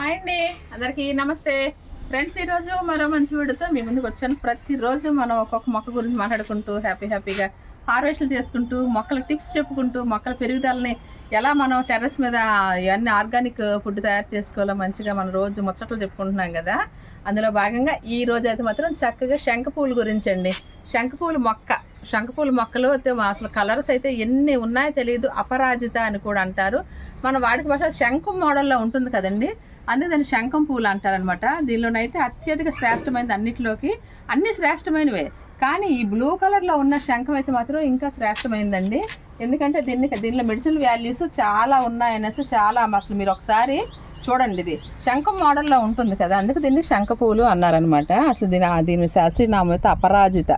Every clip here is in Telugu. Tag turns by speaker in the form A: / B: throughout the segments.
A: హాయ్ అండి. అందరికీ నమస్తే. ఫ్రెండ్స్ ఈరోజు మరో మంచి వీడియోతో మీ ముందుకు వచ్చాను. ప్రతిరోజు మనం ఒక్కొక్క మొక్క గురించి మాట్లాడుకుంటూ హ్యాపీ హ్యాపీగా హార్వెస్ట్లు చేసుకుంటూ మొక్కల టిప్స్ చెప్పుకుంటూ మొక్కల పెరుగుదలని ఎలా మనం టెర్రస్ మీద ఇవన్నీ ఆర్గానిక్ ఫుడ్ తయారు చేసుకోవాలో మంచిగా మనం రోజు ముచ్చట్లు చెప్పుకుంటున్నాం కదా. అందులో భాగంగా ఈ రోజు అయితే మాత్రం చక్కగా శంఖపూలు గురించి అండి. శంఖపూలు మొక్క శంఖపూల మొక్కలు అయితే అసలు కలర్స్ అయితే ఎన్ని ఉన్నాయో తెలియదు అపరాజిత అని కూడా అంటారు. మన వాడికి భాష శంఖం మోడల్లో ఉంటుంది కదండి. అందుకే దాన్ని శంఖం పూలు అంటారనమాట దీనిలోనైతే అత్యధిక శ్రేష్టమైనది అన్నిటిలోకి అన్ని శ్రేష్టమైనవే. కానీ ఈ బ్లూ కలర్లో ఉన్న శంఖం అయితే మాత్రం ఇంకా శ్రేష్టమైందండి. ఎందుకంటే దీన్ని దీనిలో మెడిసిన్ వాల్యూస్ చాలా ఉన్నాయనేసి చాలా అసలు మీరు ఒకసారి చూడండి ఇది. శంఖం మోడల్లో ఉంటుంది కదా అందుకు దీన్ని శంఖ పూలు అన్నారనమాట అసలు దీని దీని శాస్త్రీనామం అయితే అపరాజిత.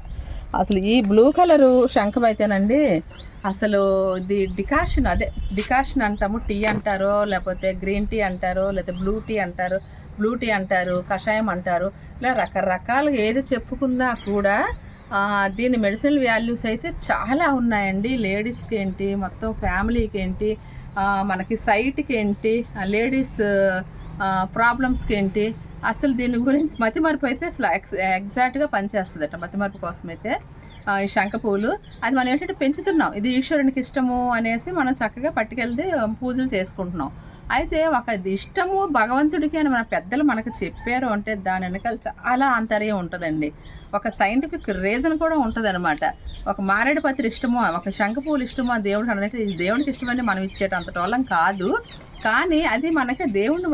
A: అసలు ఈ బ్లూ కలరు శంఖం అయితేనండి అసలు ఇది డికాషన్ అదే డికాషన్ అంటాము. టీ అంటారో లేకపోతే గ్రీన్ టీ అంటారో లేకపోతే బ్లూ టీ అంటారు బ్లూ టీ అంటారు కషాయం అంటారు ఇలా రకరకాలుగా ఏది చెప్పుకున్నా కూడా దీని మెడిసినల్ వాల్యూస్ అయితే చాలా ఉన్నాయండి. లేడీస్కి ఏంటి మొత్తం ఫ్యామిలీకి ఏంటి మనకి సైట్కి ఏంటి లేడీస్ ప్రాబ్లమ్స్కి ఏంటి అసలు దీని గురించి మతిమరుపు అయితే అసలు ఎక్స్ ఎగ్జాక్ట్గా పనిచేస్తుందట. మతిమరుపు కోసం అయితే ఈ శంఖ పువ్వులు అది మనం ఏంటంటే పెంచుతున్నాం. ఇది ఈశ్వరునికి ఇష్టము అనేసి మనం చక్కగా పట్టుకెళ్తే పూజలు చేసుకుంటున్నాం. అయితే ఒక ఇష్టము భగవంతుడికి అని మన పెద్దలు మనకు చెప్పారు అంటే దాని వెనకాల చాలా ఆంతర్యం ఉంటుందండి. ఒక సైంటిఫిక్ రీజన్ కూడా ఉంటుందన్నమాట. ఒక మారేడు పత్రి ఇష్టమో ఒక శంఖ పూలు ఇష్టమో దేవుడు అన్నట్టు ఇది దేవునికి ఇష్టమని మనం ఇచ్చేటంత వాళ్ళం కాదు. కానీ అది మనకి దేవుడు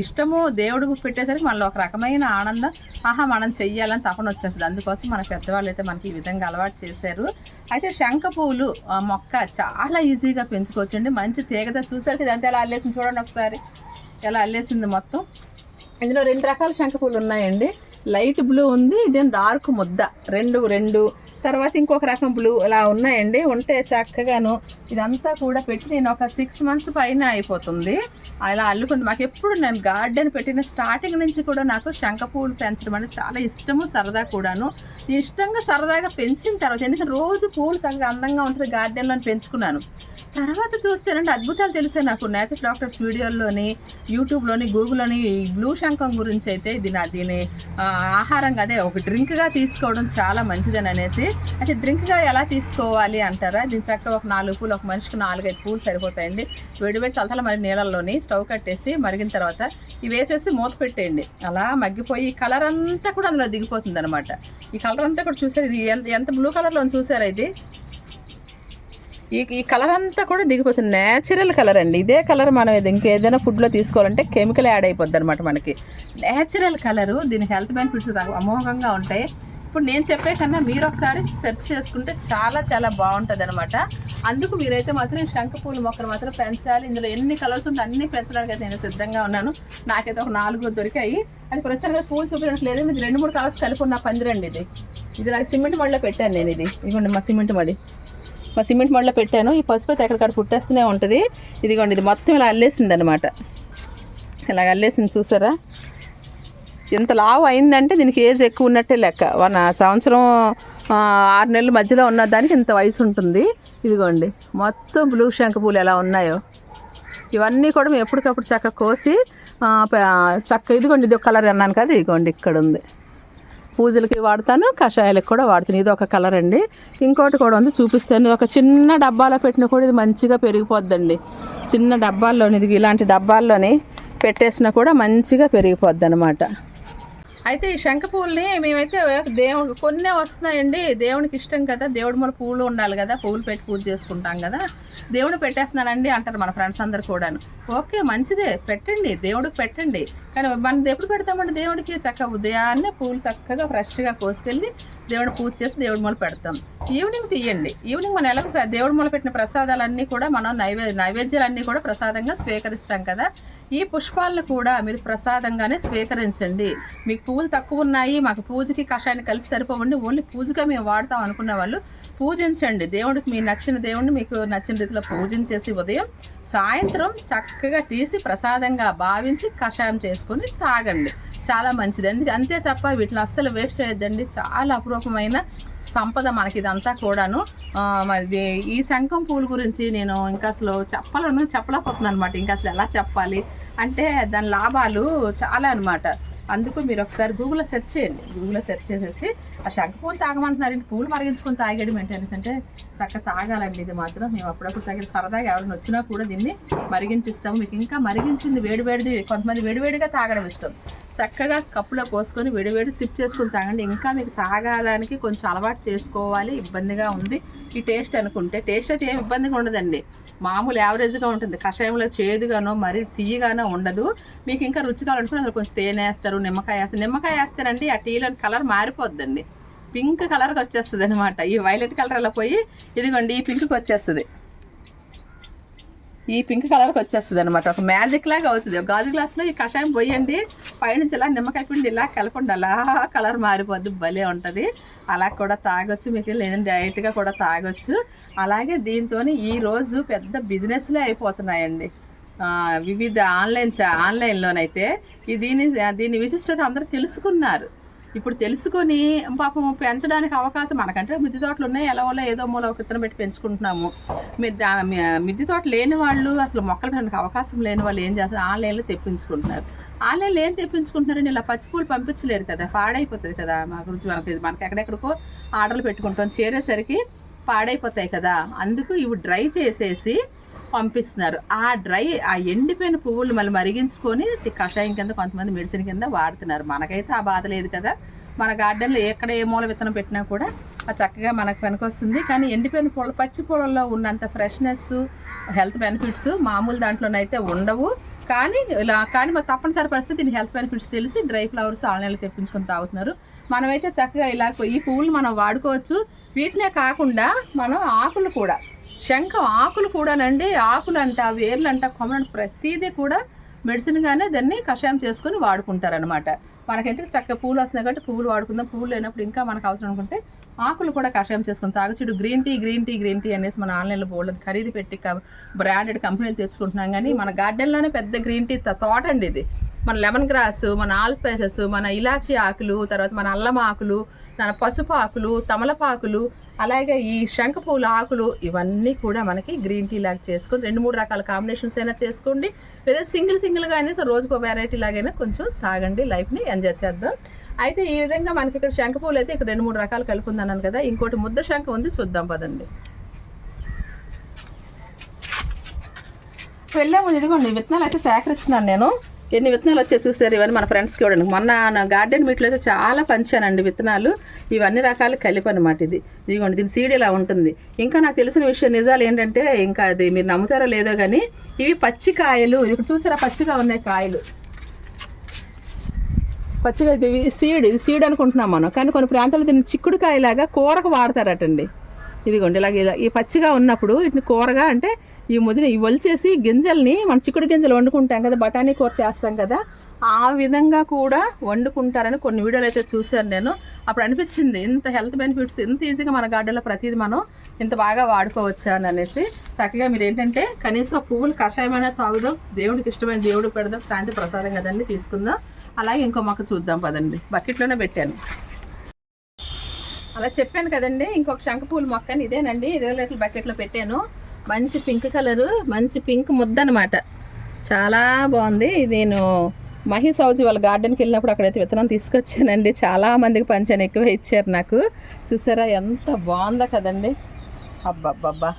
A: ఇష్టము దేవుడికి పెట్టేసరికి మనలో ఒక రకమైన ఆనందం. ఆహా మనం చెయ్యాలని తపన వచ్చేస్తుంది. అందుకోసం మన పెద్దవాళ్ళు అయితే మనకి ఈ విధంగా అలవాటు చేశారు. అయితే శంఖ పువ్వులు ఆ మొక్క చాలా ఈజీగా పెంచుకోవచ్చండి. మంచి తీగతో చూసారు ఇదంతా ఎలా అల్లేసింది చూడండి ఒకసారి. ఎలా అల్లేసింది మొత్తం. ఇందులో రెండు రకాల శంఖ పువ్వులు ఉన్నాయండి. లైట్ బ్లూ ఉంది ఇదేం డార్క్ ముద్ద. రెండు రెండు తర్వాత ఇంకొక రకం బ్లూ అలా ఉన్నాయండి. ఉంటే చక్కగాను ఇదంతా కూడా పెట్టి నేను ఒక సిక్స్ మంత్స్ పైన అయిపోతుంది. అలా అల్లుకుంది. మాకు ఎప్పుడు నేను గార్డెన్ పెట్టిన స్టార్టింగ్ నుంచి కూడా నాకు శంఖపూలు పెంచడం అంటే చాలా ఇష్టము సరదా కూడాను. ఇష్టంగా సరదాగా పెంచిన తర్వాత ఎందుకంటే రోజు పూలు చక్కగా అందంగా ఉంటుంది గార్డెన్లో పెంచుకున్నాను. తర్వాత చూస్తేనంటే అద్భుతాలు తెలిసాయి నాకు. నేచర్ డాక్టర్స్ వీడియోల్లోని యూట్యూబ్లోని గూగుల్లోని బ్లూ శంఖం గురించి అయితే ఇది నా దీని ఆహారంగా అదే ఒక డ్రింక్గా తీసుకోవడం చాలా మంచిదని అనేసి అయితే డ్రింక్గా ఎలా తీసుకోవాలి అంటారా? దీని చక్కగా ఒక నాలుగు పూలు ఒక మనిషికి నాలుగైదు పూలు సరిపోతాయండి. వేడివేడి తలతల మరి నీళ్ళల్లోని స్టవ్ కట్టేసి మరిగిన తర్వాత ఇవి వేసేసి మూత పెట్టేయండి. అలా మగ్గిపోయి ఈ కలర్ అంతా కూడా అందులో దిగిపోతుంది అనమాట ఈ కలర్ అంతా కూడా చూసారు? ఇది ఎంత ఎంత బ్లూ కలర్లో చూసారా ఇది? ఈ ఈ కలర్ అంతా కూడా దిగిపోతుంది. నేచురల్ కలర్ అండి. ఇదే కలర్ మనం ఇది ఇంకేదైనా ఫుడ్లో తీసుకోవాలంటే కెమికల్ యాడ్ అయిపోద్ది అనమాట మనకి. నేచురల్ కలరు దీని హెల్త్ బెనిఫిట్స్ అమోఘంగా ఉంటాయి. ఇప్పుడు నేను చెప్పే కన్నా మీరు ఒకసారి సెర్చ్ చేసుకుంటే చాలా చాలా బాగుంటుంది అనమాట అందుకు మీరైతే మాత్రం శంఖపూల మొక్కలు మాత్రం పెంచాలి. ఇందులో ఎన్ని కలర్స్ ఉంటే అన్ని పెంచడానికి అయితే నేను సిద్ధంగా ఉన్నాను. నాకైతే ఒక నాలుగు దొరికాయి. అది ప్రస్తుతానికి పూలు చూపించడానికి లేదు. ఇది రెండు మూడు కలర్స్ కలిపి ఉన్న పందిరండి ఇది. ఇది నాకు సిమెంట్ మడిలో పెట్టాను నేను ఇది. ఇదిగోండి మా సిమెంట్ మడి. మా సిమెంట్ మడిలో పెట్టాను. ఈ పసుపు అయితే ఎక్కడికక్కడ పుట్టేస్తూనే ఉంటుంది. ఇదిగోండి ఇది మొత్తం ఇలా అల్లేసింది అనమాట ఇలా అల్లేసింది చూసారా? ఇంత లావు అయిందంటే దీనికి ఏజ్ ఎక్కువ ఉన్నట్టే లెక్క. వన్ సంవత్సరం ఆరు నెలల మధ్యలో ఉన్న దానికి ఇంత వయసు ఉంటుంది. ఇదిగోండి మొత్తం బ్లూ శంఖ పూలు ఎలా ఉన్నాయో. ఇవన్నీ కూడా మేము ఎప్పటికప్పుడు చక్క కోసి చక్క ఇదిగోండి ఇది ఒక కలర్ అన్నాను కదా ఇదిగోండి ఇక్కడ ఉంది. పూజలకి వాడతాను కషాయాలకు కూడా వాడతాను. ఇది ఒక కలర్ అండి. ఇంకోటి కూడా ఉంది చూపిస్తాను. ఒక చిన్న డబ్బాలో పెట్టిన కూడా ఇది మంచిగా పెరిగిపోద్దండి. చిన్న డబ్బాల్లోని ఇది ఇలాంటి డబ్బాల్లోని పెట్టేసినా కూడా మంచిగా పెరిగిపోద్ది అనమాట అయితే ఈ శంఖ పువ్వుల్ని మేమైతే దేవుడు కొన్నే వస్తున్నాయండి. దేవునికి ఇష్టం కదా. దేవుడు మన పువ్వులు ఉండాలి కదా. పువ్వులు పెట్టి పూజ చేసుకుంటాం కదా. దేవుడు పెట్టేస్తున్నానండి అంటారు మన ఫ్రెండ్స్ అందరు కూడాను. ఓకే మంచిదే. పెట్టండి దేవుడికి పెట్టండి. కానీ మనం ఎప్పుడు పెడతామండి దేవుడికి? చక్కగా ఉదయాన్నే పూలు చక్కగా ఫ్రెష్గా కోసుకెళ్ళి దేవుడు పూజ చేసి దేవుడి మూల పెడతాం. ఈవినింగ్ తీయండి. ఈవినింగ్ మనం ఎలా దేవుడి మూల పెట్టిన ప్రసాదాలన్నీ కూడా మనం నైవే నైవేద్యాలన్నీ కూడా ప్రసాదంగా స్వీకరిస్తాం కదా. ఈ పుష్పాలను కూడా మీరు ప్రసాదంగానే స్వీకరించండి. మీకు పువ్వులు తక్కువ ఉన్నాయి మాకు పూజకి కషాయాన్ని కలిపి సరిపోవండి. ఓన్లీ పూజగా మేము వాడతాం అనుకున్న వాళ్ళు పూజించండి. దేవుడికి మీ నచ్చిన దేవుడిని మీకు నచ్చిన రీతిలో పూజించేసి ఉదయం సాయంత్రం చక్కగా తీసి ప్రసాదంగా భావించి కషాయం చేసుకొని తాగండి. చాలా మంచిది. ఎందుకు? అంతే తప్ప వీటిని అస్సలు వేస్ట్ చేయొద్దండి. చాలా అపురూపమైన సంపద మనకి ఇదంతా కూడాను మరి ఈ శంఖం పూల గురించి నేను ఇంకా అసలు చెప్పాలను చెప్పలేకపోతున్నాను అనమాట ఇంకా అసలు ఎలా చెప్పాలి? అంటే దాని లాభాలు చాలా అన్నమాట. అందుకు మీరు ఒకసారి గూగుల్లో సెర్చ్ చేయండి. గూగుల్లో సెర్చ్ చేసేసి ఆ శంఖ పూలు తాగమంటున్నారు ఇంటి పూలు మరిగించుకొని తాగేయడం ఏంటనేసి అంటే చక్కగా తాగాలండి ఇది మాత్రం మేము అప్పుడప్పుడు తగిన సరదాగా ఎవరైనా వచ్చినా కూడా దీన్ని మరిగించిస్తాము. మీకు ఇంకా మరిగించింది వేడివేడిది కొంతమంది వేడివేడిగా తాగడం ఇష్టం. చక్కగా కప్పులో పోసుకొని విడివేడి సిప్ చేసుకుని తాగండి. ఇంకా మీకు తాగడానికి కొంచెం అలవాటు చేసుకోవాలి. ఇబ్బందిగా ఉంది. ఈ టేస్ట్ అనుకుంటే టేస్ట్ అయితే ఏం ఇబ్బందిగా ఉండదండి. మామూలు యావరేజ్గా ఉంటుంది. కషాయంలో చేదుగానో మరి తీయగానో ఉండదు. మీకు ఇంకా రుచి కావాలనుకుంటే అందులో కొంచెం తేనె వేస్తారు నిమ్మకాయ వేస్తారు. నిమ్మకాయ వేస్తారండి ఆ టీలోని కలర్ మారిపోద్దండి. పింక్ కలర్కి వచ్చేస్తుంది అనమాట ఈ వైలెట్ కలర్ అలా పోయి ఇదిగోండి ఈ పింక్కి వచ్చేస్తుంది. ఈ పింక్ కలర్కి వచ్చేస్తుంది అనమాట ఒక మ్యాజిక్ లాగా అవుతుంది. గాజు గ్లాస్లో ఈ కషాయం పోయండి పైనుంచి ఇలా నిమ్మకాయ పిండి ఇలా కలపండి అలా కలర్ మారిపోద్ది భలే ఉంటుంది. అలా కూడా తాగొచ్చు మీకు లేదంటే డైరెక్ట్గా కూడా తాగొచ్చు. అలాగే దీంతో ఈ రోజు పెద్ద బిజినెస్లే అయిపోతున్నాయండి. వివిధ ఆన్లైన్ ఆన్లైన్లోనైతే ఈ దీని దీని విశిష్టత అందరూ తెలుసుకున్నారు. ఇప్పుడు తెలుసుకొని పాపం పెంచడానికి అవకాశం మనకంటే మిద్దె తోటలు ఉన్నాయి. ఎలా వల్ల ఏదో మూల ఒక విత్తనం పెట్టి పెంచుకుంటున్నాము. మిద్ది మిద్ది తోట లేని వాళ్ళు అసలు మొక్కలు పెట్టడానికి అవకాశం లేని వాళ్ళు ఏం చేస్తారు? ఆన్లైన్లో తెప్పించుకుంటున్నారు. ఆన్లైన్లో ఏం తెప్పించుకుంటున్నారని ఇలా పచ్చిపూలు పంపించలేరు కదా పాడైపోతుంది కదా. మా గురించి మనకి మనకి ఎక్కడెక్కడికో ఆర్డర్లు పెట్టుకుంటాం. చేరేసరికి పాడైపోతాయి కదా. అందుకు ఇవి డ్రై చేసేసి పంపిస్తున్నారు. ఆ డ్రై ఆ ఎండిపోయిన పువ్వులు మళ్ళీ మరిగించుకొని కషాయం కింద కొంతమంది మెడిసిన్ కింద వాడుతున్నారు. మనకైతే ఆ బాధ లేదు కదా. మన గార్డెన్లో ఎక్కడ ఏ మూల విత్తనం పెట్టినా కూడా ఆ చక్కగా మనకు పనికొస్తుంది. కానీ ఎండిపోయిన పూల పచ్చి పూలలో ఉన్నంత ఫ్రెష్నెస్ హెల్త్ బెనిఫిట్స్ మామూలు దాంట్లోనైతే ఉండవు. కానీ ఇలా కానీ మరి తప్పనిసరి పరిస్థితి దీని హెల్త్ బెనిఫిట్స్ తెలిసి డ్రై ఫ్లవర్స్ ఆన్లైన్లో తెప్పించుకొని తాగుతున్నారు. మనమైతే చక్కగా ఇలా ఈ పువ్వులు మనం వాడుకోవచ్చు. వీటినే కాకుండా మనం ఆకులు కూడా శంఖం ఆకులు కూడానండి ఆకులు అంట వేర్లు అంట కొమ్మలు ప్రతిదీ కూడా మెడిసిన్గానే దాన్ని కషాయం చేసుకొని వాడుకుంటారనమాట మనకంటే చక్కగా పూలు వస్తున్నాయి కాబట్టి పువ్వులు వాడుకుందాం పువ్వులు లేనప్పుడు ఇంకా మనకు అవసరం అనుకుంటే ఆకులు కూడా కషాయం చేసుకుని తాగొచ్చు green tea green tea green tea అనేసి మన ఆన్లైన్లో బోర్డు ఖరీదు పెట్టి బ్రాండెడ్ కంపెనీలు తెచ్చుకుంటున్నాం. కానీ మన గార్డెన్లోనే పెద్ద గ్రీన్ టీ తోట అండి ఇది. మన లెమన్ గ్రాస్ మన ఆల్ స్పైసెస్ మన ఇలాచీ ఆకులు తర్వాత మన అల్లం ఆకులు మన పసుపు ఆకులు తమలపాకులు అలాగే ఈ శంఖ పూల ఆకులు ఇవన్నీ కూడా మనకి గ్రీన్ టీ లాగా చేసుకొని రెండు మూడు రకాల కాంబినేషన్స్ అయినా చేసుకోండి. లేదా సింగిల్ సింగిల్గా అయినా రోజుకో రోజుకు వెరైటీ లాగైనా కొంచెం తాగండి లైఫ్ని ఎంజాయ్ చేద్దాం. అయితే ఈ విధంగా మనకి ఇక్కడ శంఖ పూలు అయితే ఇక్కడ రెండు మూడు రకాలు కలుపుకుందన్నాను కదా. ఇంకోటి ముద్ద శంఖ ఉంది చూద్దాం పదండి. వెళ్ళే ముందు ఇదిగోండి విత్తనాలు అయితే సేకరిస్తున్నాను నేను. ఎన్ని విత్తనాలు వచ్చాయి చూసారు ఇవన్నీ మన ఫ్రెండ్స్కి ఇవ్వడానికి మొన్న నా గార్డెన్ మీట్లో అయితే చాలా పంచానండి విత్తనాలు. ఇవన్నీ రకాలు కలిపి అనమాట ఇది. ఇదిగోండి దీని సీడ్ ఇలా ఉంటుంది. ఇంకా నాకు తెలిసిన విషయం నిజాలు ఏంటంటే ఇంకా అది మీరు నమ్ముతారో లేదో కానీ ఇవి పచ్చి కాయలు ఇక్కడ చూసారా పచ్చిగా ఉన్నాయి కాయలు. పచ్చిగా ఇది సీడ్ ఇది సీడ్ అనుకుంటున్నాం మనం. కానీ కొన్ని ప్రాంతాల్లో దీన్ని చిక్కుడుకాయలాగా కూరకు వాడతారటండి. ఇదిగోండి ఇలాగ ఇలా ఈ పచ్చిగా ఉన్నప్పుడు వీటిని కూరగా అంటే ఈ ముదిని ఈ వలిచేసి గింజల్ని మనం చిక్కుడు గింజలు వండుకుంటాం కదా బఠానీ కూర చేస్తాం కదా ఆ విధంగా కూడా వండుకుంటారని కొన్ని వీడియోలు అయితే చూశాను నేను. అప్పుడు అనిపించింది ఇంత హెల్త్ బెనిఫిట్స్ ఇంత ఈజీగా మన గార్డెన్లో ప్రతిదీ మనం ఇంత బాగా వాడుకోవచ్చు అని అనేసి చక్కగా మీరు ఏంటంటే కనీసం పువ్వులు కషాయమైనా తాగుదాం దేవుడికి ఇష్టమైన దేవుడు పెడదాం శాంతి ప్రసాదం కదండి తీసుకుందాం. అలాగే ఇంకో మొక్క చూద్దాం పదండి. బకెట్లోనే పెట్టాను. అలా చెప్పాను కదండి ఇంకొక శంఖపూల మొక్కని ఇదేనండి. ఇరవై లీటర్ల బకెట్లో పెట్టాను. మంచి పింక్ కలరు మంచి పింక్ ముద్ద అనమాట చాలా బాగుంది. నేను మహి సౌజీ వాళ్ళ గార్డెన్కి వెళ్ళినప్పుడు అక్కడైతే విత్తనం తీసుకొచ్చానండి. చాలా మందికి పంచాను ఎక్కువ ఇచ్చారు నాకు. చూసారా ఎంత బాగుందో కదండి. అబ్బబ్బబ్బా.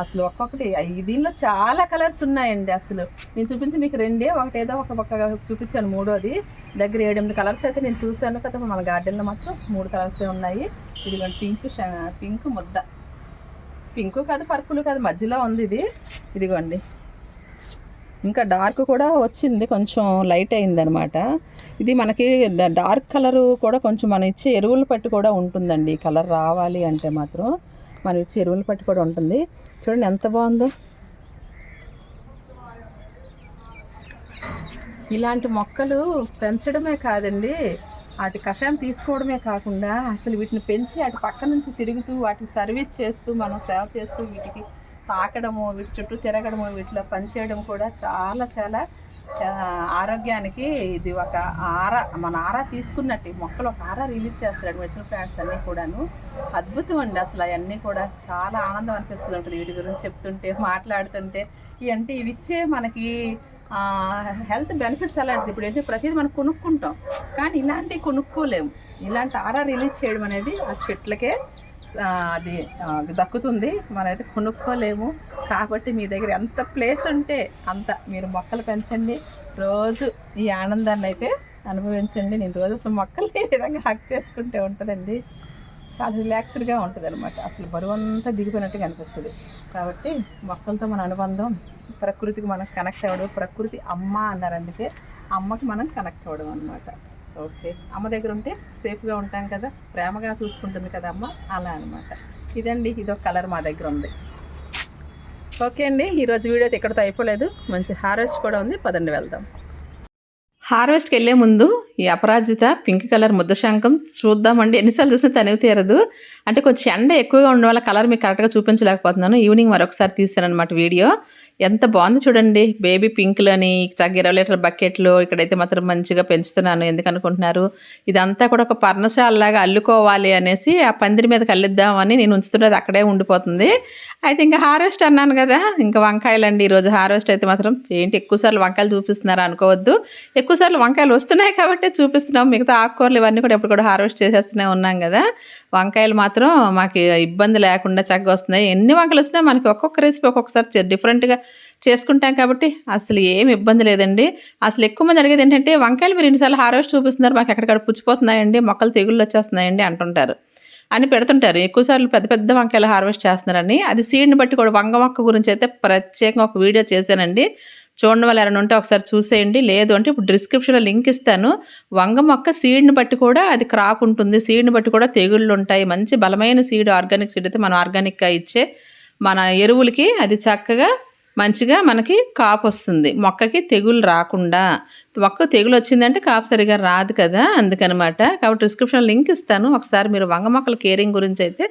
A: అసలు ఒక్కొక్కటి దీనిలో చాలా కలర్స్ ఉన్నాయండి అసలు. నేను చూపించి మీకు రెండే ఒకటేదో ఒక పక్క చూపించాను మూడోది. దగ్గర ఏడెనిమిది కలర్స్ అయితే నేను చూశాను కదా మన గార్డెన్లో మాత్రం మూడు కలర్సే ఉన్నాయి. ఇదిగోండి పింక్ పింక్ ముద్ద. పింక్ కాదు పర్పుల్ కాదు మధ్యలో ఉంది ఇది. ఇదిగోండి. ఇంకా డార్క్ కూడా వచ్చింది కొంచెం లైట్ అయిందనమాట. ఇది మనకి డార్క్ కలర్ కూడా కొంచెం మనం ఇచ్చే ఎరువులు పట్టి కూడా ఉంటుందండి. ఈ కలర్ రావాలి అంటే మాత్రం మనం ఇచ్చే ఎరువులు పట్టి కూడా ఉంటుంది. చూడండి ఎంత బాగుందో. ఇలాంటి మొక్కలు పెంచడమే కాదండి వాటి కషాయం తీసుకోవడమే కాకుండా అసలు వీటిని పెంచి అటు పక్క నుంచి తిరుగుతూ వాటికి సర్వీస్ చేస్తూ మనం సేవ చేస్తూ వీటికి తాకడము వీటి చుట్టూ తిరగడము వీటిలో పనిచేయడం కూడా చాలా చాలా ఆరోగ్యానికి ఇది ఒక ఆర మన ఆరా తీసుకున్నట్టు ఈ మొక్కలు ఒక ఆరా రిలీజ్ చేస్తాడు మెడిసిన్ ప్లాంట్స్ అన్నీ కూడాను. అద్భుతం అండి అసలు అవన్నీ కూడా. చాలా ఆనందం అనిపిస్తుంది ఉంటుంది వీటి గురించి చెప్తుంటే మాట్లాడుతుంటే. ఇవంటే ఇవి ఇచ్చే మనకి హెల్త్ బెనిఫిట్స్ అలాంటిది. ఇప్పుడు ఏంటంటే ప్రతిదీ మనం కొనుక్కుంటాం. కానీ ఇలాంటివి కొనుక్కోలేము. ఇలాంటి ఆరా రిలీజ్ చేయడం అనేది ఆ చెట్లకే అది దక్కుతుంది. మనమైతే కొనుక్కోలేము. కాబట్టి మీ దగ్గర ఎంత ప్లేస్ ఉంటే అంత మీరు మొక్కలు పెంచండి. రోజు ఈ ఆనందాన్ని అయితే అనుభవించండి. నేను రోజు అసలు మొక్కలు ఈ విధంగా హక్ చేసుకుంటే ఉంటుందండి. చాలా రిలాక్స్డ్గా ఉంటుంది అనమాట అసలు బరువు అంతా దిగిపోయినట్టుగా అనిపిస్తుంది కాబట్టి మొక్కలతో మన అనుబంధం ప్రకృతికి మనం కనెక్ట్ అవ్వడం ప్రకృతి అమ్మ అన్నారు అందుకే అమ్మకి మనం కనెక్ట్ అవ్వడం అనమాట ఓకే. అమ్మ దగ్గర ఉంటే సేఫ్గా ఉంటాం కదా. ప్రేమగా చూసుకుంటుంది కదా అమ్మ. అలా అనమాట ఇదండి ఇదో కలర్ మా దగ్గర ఉంది. ఓకే అండి ఈరోజు వీడియో అయితే ఎక్కడితో అయిపోలేదు. మంచి హార్వెస్ట్ కూడా ఉంది. పదండి వెళ్దాం. హార్వెస్ట్కి వెళ్ళే ముందు ఈ అపరాజిత పింక్ కలర్ ముద్ద శంఖం చూద్దామండి. ఎన్నిసార్లు చూసినా తనివి తీరదు. అంటే కొంచెం ఎండ ఎక్కువగా ఉండడం వల్ల కలర్ మీకు కరెక్ట్గా చూపించలేకపోతున్నాను. ఈవినింగ్ మరొకసారి తీస్తానమాట వీడియో. ఎంత బాగుంది చూడండి. బేబీ పింక్లని చక్క ఇరవై లీటర్ బకెట్లు ఇక్కడైతే మాత్రం మంచిగా పెంచుతున్నాను. ఎందుకనుకుంటున్నారు ఇదంతా కూడా ఒక పర్ణశాలలాగా అల్లుకోవాలి అనేసి ఆ పందిరి మీద కల్లిద్దామని నేను ఉంచుతున్నది అక్కడే ఉండిపోతుంది. అయితే ఇంకా హార్వెస్ట్ అన్నాను కదా. ఇంకా వంకాయలు అండి ఈరోజు హార్వెస్ట్ అయితే మాత్రం ఏంటి ఎక్కువసార్లు వంకాయలు చూపిస్తున్నారు అనుకోవద్దు. ఎక్కువసార్లు వంకాయలు వస్తున్నాయి కాబట్టి చూపిస్తున్నాం. మిగతా ఆకుకూరలు ఇవన్నీ కూడా ఎప్పుడు కూడా హార్వెస్ట్ చేసేస్తూనే ఉన్నాం కదా. వంకాయలు మాత్రం మాకు ఇబ్బంది లేకుండా చక్కగా వస్తున్నాయి. ఎన్ని వంకలు వచ్చినా మనకి ఒక్కొక్క రెసిపీ ఒక్కొక్కసారి డిఫరెంట్గా చేసుకుంటాం కాబట్టి అసలు ఏం ఇబ్బంది లేదండి. అసలు ఎక్కువ మంది అడిగేది ఏంటంటే వంకాయలు మీరు ఎన్నిసార్లు హార్వెస్ట్ చూపిస్తున్నారు? మాకు ఎక్కడికక్కడ పుచ్చిపోతున్నాయండి? మొక్కలు తెగుళ్ళు వచ్చేస్తున్నాయండి అంటుంటారు. అని పెడుతుంటారు. ఎక్కువసార్లు పెద్ద పెద్ద వంకాయలు హార్వెస్ట్ చేస్తున్నారని. అది సీడ్ని బట్టి కూడా వంగ మొక్క గురించి అయితే ప్రత్యేకంగా ఒక వీడియో చేశానండి. చూడండి వాళ్ళు ఎవరైనా ఉంటే ఒకసారి చూసేయండి. లేదు అంటే ఇప్పుడు డిస్క్రిప్షన్లో లింక్ ఇస్తాను. వంగ మొక్క సీడ్ని బట్టి కూడా అది క్రాప్ ఉంటుంది. సీడ్ని బట్టి కూడా తెగుళ్ళు ఉంటాయి. మంచి బలమైన సీడ్ ఆర్గానిక్ సీడ్ అయితే మనం ఆర్గానిక్గా ఇచ్చే మన ఎరువులకి అది చక్కగా మంచిగా మనకి కాపు వస్తుంది. మొక్కకి తెగులు రాకుండా. మొక్క తెగులు వచ్చిందంటే కాపు సరిగా రాదు కదా అందుకనమాట. కాబట్టి డిస్క్రిప్షన్ లింక్ ఇస్తాను. ఒకసారి మీరు వంగ మొక్కల కేరింగ్ గురించి అయితే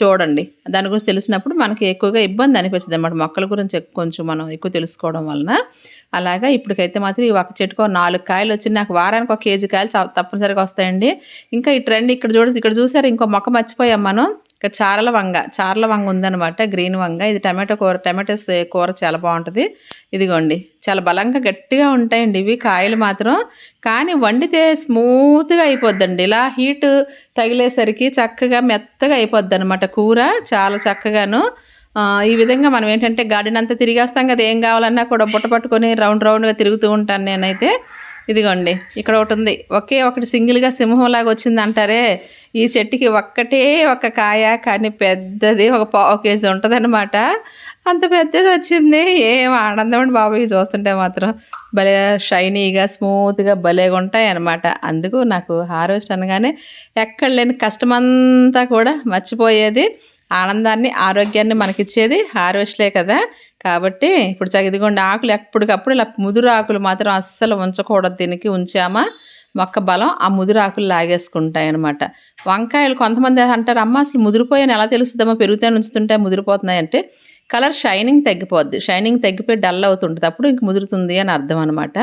A: చూడండి. దాని గురించి తెలిసినప్పుడు మనకి ఎక్కువగా ఇబ్బంది అనిపించదు అనమాట మొక్కల గురించి కొంచెం మనం ఎక్కువ తెలుసుకోవడం వలన. అలాగా ఇప్పటికైతే మాత్రం ఈ ఒక చెట్టుకో నాలుగు కాయలు వచ్చి నాకు వారానికి ఒక కేజీ కాయలు తప్పనిసరిగా వస్తాయండి. ఇంకా ఈ ట్రెండ్ ఇక్కడ చూడ ఇక్కడ చూసారు ఇంకో మొక్క మర్చిపోయాం మనం. ఇంకా చారల వంగ చారల వంగ ఉందనమాట గ్రీన్ వంగ. ఇది టమాటో కూర టమాటోస్ కూర చాలా బాగుంటుంది. ఇదిగోండి చాలా బలంగా గట్టిగా ఉంటాయండి ఇవి కాయలు మాత్రం. కానీ వండితే స్మూత్గా అయిపోద్దండి. ఇలా హీట్ తగిలేసరికి చక్కగా మెత్తగా అయిపోద్ది అనమాట కూర చాలా చక్కగాను. ఈ విధంగా మనం ఏంటంటే గార్డెన్ అంతా తిరిగేస్తాం కదా ఏం కావాలన్నా కూడా బుట్ట పట్టుకొని రౌండ్ రౌండ్గా తిరుగుతూ ఉంటాను నేనైతే. ఇదిగోండి ఇక్కడ ఒకటి ఉంది ఒకే ఒకటి సింగిల్గా సింహంలాగా వచ్చింది అంటారే ఈ చెట్టుకి ఒక్కటే ఒక కాయ కానీ పెద్దది ఒక పావు కేజీ ఉంటుందన్నమాట. అంత పెద్దది వచ్చింది. ఏం ఆనందం అండి బాబు ఇవి చూస్తుంటే మాత్రం. భలే షైనీగా స్మూత్గా భలేగా ఉంటాయి అనమాట అందుకు నాకు హార్వెస్ట్ అనగానే ఎక్కడ లేని కష్టమంతా కూడా మర్చిపోయేది. ఆనందాన్ని ఆరోగ్యాన్ని మనకిచ్చేది హార్వెస్ట్లే కదా. కాబట్టి ఇప్పుడు చక్క ఇదిగోండి ఆకులు ఎప్పటికప్పుడు ఇలా ముదురు ఆకులు మాత్రం అస్సలు ఉంచకూడదు దీనికి ఉంచామా. మొక్క బలం ఆ ముదురు ఆకులు లాగేసుకుంటాయి అనమాట వంకాయలు కొంతమంది అంటారు అమ్మ అసలు ముదిరిపోయాను ఎలా తెలుస్తుందమ్మా? పెరుగుతాయి ఉంచుతుంటే ముదిరిపోతున్నాయి అంటే కలర్ షైనింగ్ తగ్గిపోద్ది. షైనింగ్ తగ్గిపోయి డల్ అవుతుంటుంది. అప్పుడు ఇంక ముదురుతుంది అని అర్థం అనమాట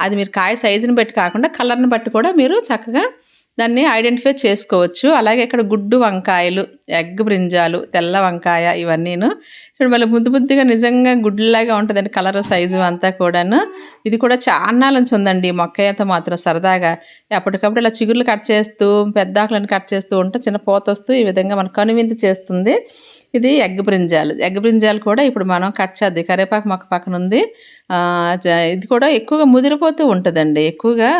A: అది మీరు కాయ సైజుని బట్టి కాకుండా కలర్ని బట్టి కూడా మీరు చక్కగా దాన్ని ఐడెంటిఫై చేసుకోవచ్చు. అలాగే ఇక్కడ గుడ్డు వంకాయలు ఎగ్ బ్రింజాలు తెల్ల వంకాయ ఇవన్నీను. ఇప్పుడు మళ్ళీ ముద్దు ముద్దుగా నిజంగా గుడ్లాగా ఉంటుందండి కలర్ సైజు అంతా కూడాను. ఇది కూడా చాలా నుంచి ఉందండి మొక్క అయితే మాత్రం సరదాగా. ఎప్పటికప్పుడు ఇలా చిగుర్లు కట్ చేస్తూ పెద్ద ఆకులను కట్ చేస్తూ ఉంటే చిన్న పోత వస్తూ ఈ విధంగా మన కనువిందు చేస్తుంది. ఇది ఎగ్ బ్రింజాలు. ఎగ్ బ్రింజాలు కూడా ఇప్పుడు మనం కట్ చేద్ది. కరేపాకు కరివేపాకు మొక్క పక్కన ఉంది. ఇది కూడా ఎక్కువగా ముదిరిపోతూ ఉంటుందండి. ఎక్కువగా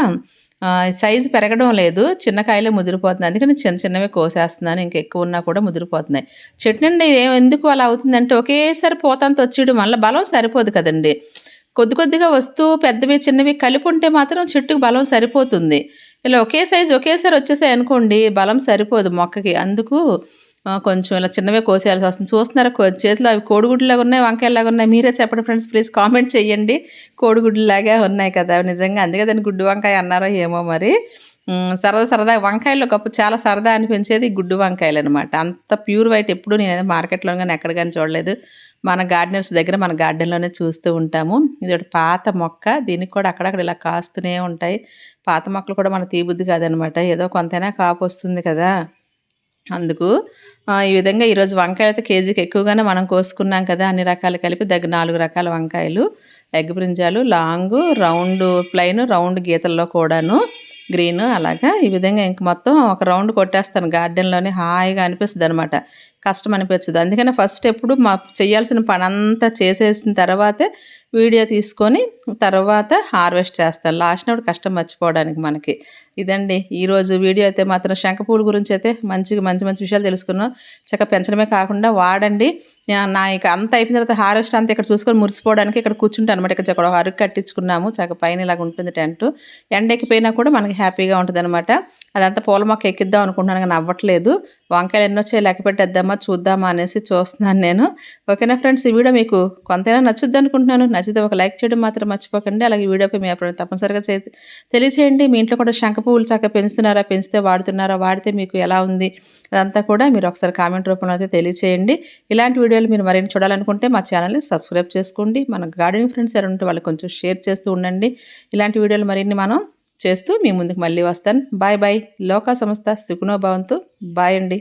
A: సైజు పెరగడం లేదు. చిన్న కాయలే ముదిరిపోతున్నాయి. అందుకని చిన్న చిన్నవి కోసేస్తున్నాను. ఇంకా ఎక్కువ ఉన్నా కూడా ముదిరిపోతున్నాయి. చెట్టు నుండి ఎందుకు అలా అవుతుందంటే ఒకేసారి పోతంత వచ్చేయడం వల్ల బలం సరిపోదు కదండి. కొద్ది కొద్దిగా వస్తూ పెద్దవి చిన్నవి కలిపి ఉంటే మాత్రం చెట్టుకు బలం సరిపోతుంది. ఇలా ఒకే సైజు ఒకేసారి వచ్చేసాయి అనుకోండి బలం సరిపోదు మొక్కకి. అందుకు కొంచెం ఇలా చిన్నవే కోసేయాల్సి వస్తుంది. చూస్తున్నారు చేతిలో అవి కోడిగుడ్లాగా ఉన్నాయి వంకాయలాగా ఉన్నాయి. మీరే చెప్పండి ఫ్రెండ్స్ ప్లీజ్ కామెంట్ చేయండి కోడిగుడ్లాగా ఉన్నాయి కదా నిజంగా అందుకే దాన్ని గుడ్డు వంకాయ అన్నారో ఏమో మరి. సరదా సరదా వంకాయలు ఒకప్పుడు చాలా సరదా అనిపించేది గుడ్డు వంకాయలు అనమాట అంత ప్యూర్ వైట్ ఎప్పుడు నేను మార్కెట్లో కానీ ఎక్కడ కానీ చూడలేదు. మన గార్డెనర్స్ దగ్గర మన గార్డెన్లోనే చూస్తూ ఉంటాము. ఇది ఒకటి పాత మొక్క దీనికి కూడా అక్కడక్కడ ఇలా కాస్తూనే ఉంటాయి. పాత మొక్కలు కూడా మన తీబుద్ది కాదనమాట ఏదో కొంతైనా కాపు వస్తుంది కదా. అందుకు ఈ విధంగా ఈరోజు వంకాయలు అయితే కేజీకి ఎక్కువగానే మనం కోసుకున్నాం కదా అన్ని రకాలు కలిపి దగ్గర నాలుగు రకాల వంకాయలు. Egg brinjal long round plain round గీతల్లో కూడాను గ్రీన్ అలాగా ఈ విధంగా ఇంక మొత్తం ఒక రౌండ్ కొట్టేస్తాను గార్డెన్లోనే హాయిగా అనిపిస్తుంది అనమాట కష్టం అనిపించదు. అందుకని ఫస్ట్ ఎప్పుడు మా చేయాల్సిన పని అంతా చేసేసిన తర్వాతే వీడియో తీసుకొని తర్వాత హార్వెస్ట్ చేస్తాను లాస్ట్ నప్పుడు కష్టం మర్చిపోవడానికి మనకి. ఇదండి. ఈరోజు వీడియో అయితే మాత్రం శంఖపూల గురించి అయితే మంచిగా మంచి మంచి విషయాలు తెలుసుకున్నాం. చక్కగా పెంచడమే కాకుండా వాడండి. నా- ఇక అంత అయిపోయిన తర్వాత హార్వెస్ట్ అంతా ఇక్కడ చూసుకొని మురిసిపోవడానికి ఇక్కడ కూర్చుంటాను అనమాట ఇక్కడ ఒక అరుగు కట్టించుకున్నాము. చక్కగా పైన ఇలాగ ఉంటుంది టెంట్. ఎండ ఎక్కిపోయినా కూడా మనకి హ్యాపీగా ఉంటుంది అనమాట అదంతా పూల మొక్క ఎక్కిద్దాం అనుకుంటున్నాను కానీ అవ్వట్లేదు. వంకాయలు ఎన్నో వచ్చాయి లెక్క పెట్టేద్దామా చూద్దామా అనేసి చూస్తున్నాను నేను. ఓకేనా ఫ్రెండ్స్? ఈ వీడియో మీకు కొంతైనా నచ్చుద్ది అనుకుంటున్నాను. నచ్చితే ఒక లైక్ చేయడం మాత్రం మర్చిపోకండి. అలాగే వీడియోపై మీ అప్పుడు తప్పనిసరిగా చే తెలియచేయండి. మీ ఇంట్లో కూడా శంఖ పువ్వులు చక్కగా పెంచుతున్నారా పెంచితే వాడుతున్నారా వాడితే మీకు ఎలా ఉంది అదంతా కూడా మీరు ఒకసారి కామెంట్ రూపంలో అయితే తెలియచేయండి. ఇలాంటి వీడియోలు మీరు మరిన్ని చూడాలనుకుంటే మా ఛానల్ని సబ్స్క్రైబ్ చేసుకోండి. మన గార్డెనింగ్ ఫ్రెండ్స్ ఎవరు ఉంటే వాళ్ళకి కొంచెం షేర్ చేస్తూ ఉండండి. ఇలాంటి వీడియోలు మరిన్ని మనం చేస్తూ మీ ముందుకు మళ్ళీ వస్తాను. Bye bye. లోకా సంస్థ సుఖనోభావంతో బాయ్ అండి.